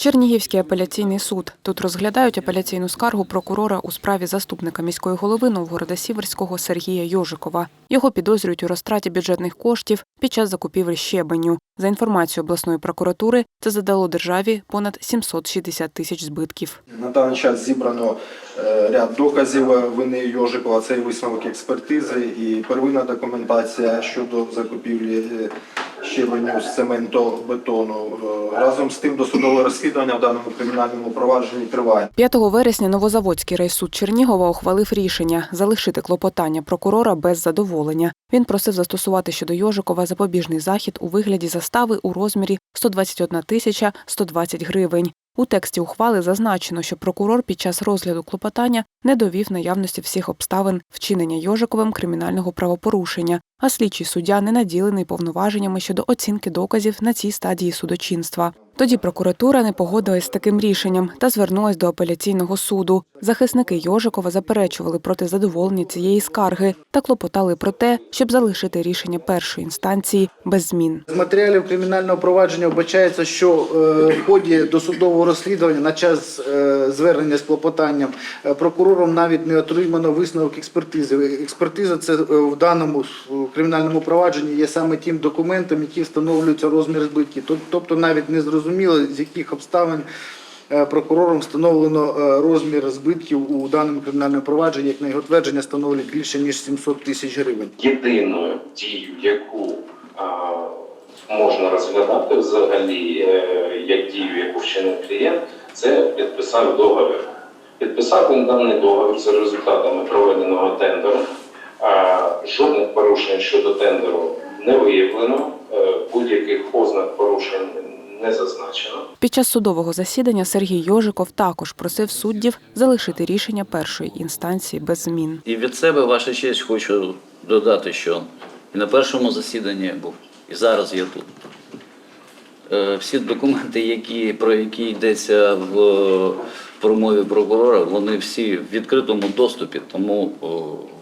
Чернігівський апеляційний суд. Тут розглядають апеляційну скаргу прокурора у справі заступника міської голови Новгорода Сіверського Сергія Йожикова. Його підозрюють у розтраті бюджетних коштів під час закупівель щебеню. За інформацією обласної прокуратури, це задало державі понад 760 тисяч збитків. На даний час зібрано е, ряд доказів вини Йожикова, це висновок експертизи, і первинна документація щодо закупівлі щебеню з цементу-бетону. Е, Разом з тим досудове розслідування в даному кримінальному провадженні триває. 5 вересня Новозаводський райсуд Чернігова ухвалив рішення залишити клопотання прокурора без задоволення. Він просив застосувати щодо Йожикова запобіжний захід у вигляді застави у розмірі 121 тисяча 120 гривень. У тексті ухвали зазначено, що прокурор під час розгляду клопотання не довів наявності всіх обставин вчинення Йожиковим кримінального правопорушення, а слідчий суддя не наділений повноваженнями щодо оцінки доказів на цій стадії судочинства. Тоді прокуратура не погодилась з таким рішенням та звернулась до апеляційного суду. Захисники Йожикова заперечували проти задоволення цієї скарги та клопотали про те, щоб залишити рішення першої інстанції без змін. З матеріалів кримінального провадження вбачається, що е, в ході досудового розслідування на час е, звернення з клопотанням е, прокурором навіть не отримано висновок експертизи. Експертиза це в даному кримінальному провадженні є саме тим документом, який встановлюється розмір збитків. Тобто навіть не зрозуміло, з яких обставин е, прокурором встановлено е, розмір збитків у даному кримінальному провадженні, як на його твердження, становить більше ніж 700 тисяч гривень. єдиною дією, яку можна розглядати взагалі, е, як дію, яку вчинив клієнт, це підписав договір. Підписав він даний договір за результатами проведеного тендеру. Жодних порушень щодо тендеру не виявлено, е, будь-яких ознак порушень не зазначено. Під час судового засідання Сергій Йожиков також просив суддів залишити рішення першої інстанції без змін. І від себе, ваша честь, хочу додати, що і на першому засіданні я був, і зараз я тут. Е, Всі документи, які, про які йдеться в промові прокурора, вони всі в відкритому доступі, тому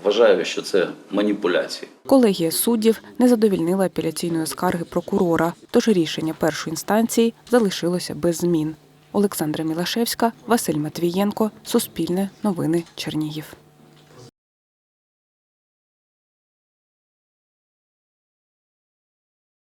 вважаю, що це маніпуляції. Колегія суддів не задовільнила апеляційної скарги прокурора, тож рішення першої інстанції залишилося без змін. Олександра Мілашевська, Василь Матвієнко, Суспільне, Новини, Чернігів.